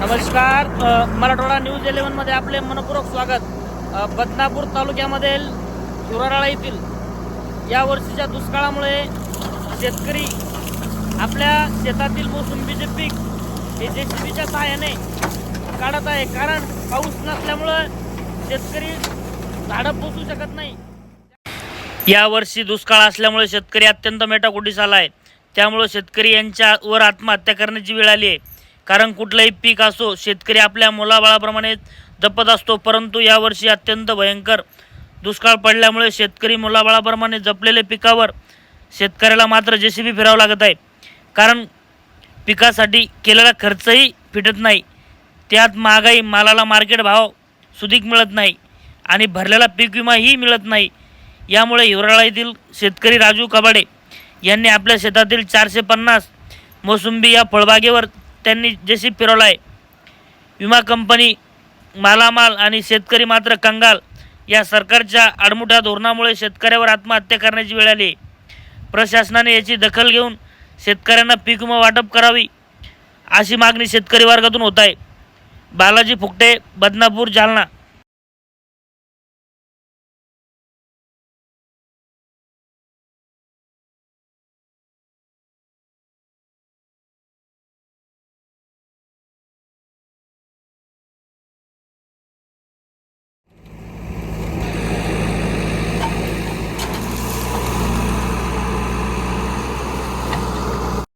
नमस्कार. मराठवाडा न्यूज इलेव्हनमध्ये आपले मनपूर्वक स्वागत. बदनापूर तालुक्यामधील हिवराळा येथील या वर्षीच्या दुष्काळामुळे शेतकरी आपल्या शेतातील मोसंबीचे पीक हे जे बीच्या सहाय्याने काढत आहे. कारण पाऊस नसल्यामुळं शेतकरी झाडं पोचू शकत नाही. या वर्षी दुष्काळ असल्यामुळे शेतकरी अत्यंत मेटाकुटीस आला आहे त्यामुळं शेतकरी यांच्यावर आत्महत्या करण्याची वेळ आली आहे. कारण कुठलंही पीक असो शेतकरी आपल्या मुलाबाळाप्रमाणे जपत असतो परंतु यावर्षी अत्यंत भयंकर दुष्काळ पडल्यामुळे शेतकरी मुलाबाळाप्रमाणे जपलेल्या पिकावर शेतकऱ्याला मात्र जे सी बी फिरावं लागत आहे. कारण पिकासाठी केलेला खर्चही फिटत नाही. त्यात महागाई मालाला मार्केट भाव सुधीक मिळत नाही आणि भरलेला पीक विमाही मिळत नाही. यामुळे हिवराळा येथील शेतकरी राजू कबाडे यांनी आपल्या शेतातील चारशे पन्नास मोसंबी या फळबागेवर त्यांनी जशी फिरवला आहे विमा कंपनी मालामाल आणि शेतकरी मात्र कंगाल. या सरकारच्या आडमुठ्या धोरणामुळे शेतकऱ्यावर आत्महत्या करण्याची वेळ आली. आहे. प्रशासनाने याची दखल घेऊन शेतकऱ्यांना पीक विमा वाटप करावी अशी मागणी शेतकरी वर्गातून होत आहे. बालाजी फुकटे बदनापूर जालना.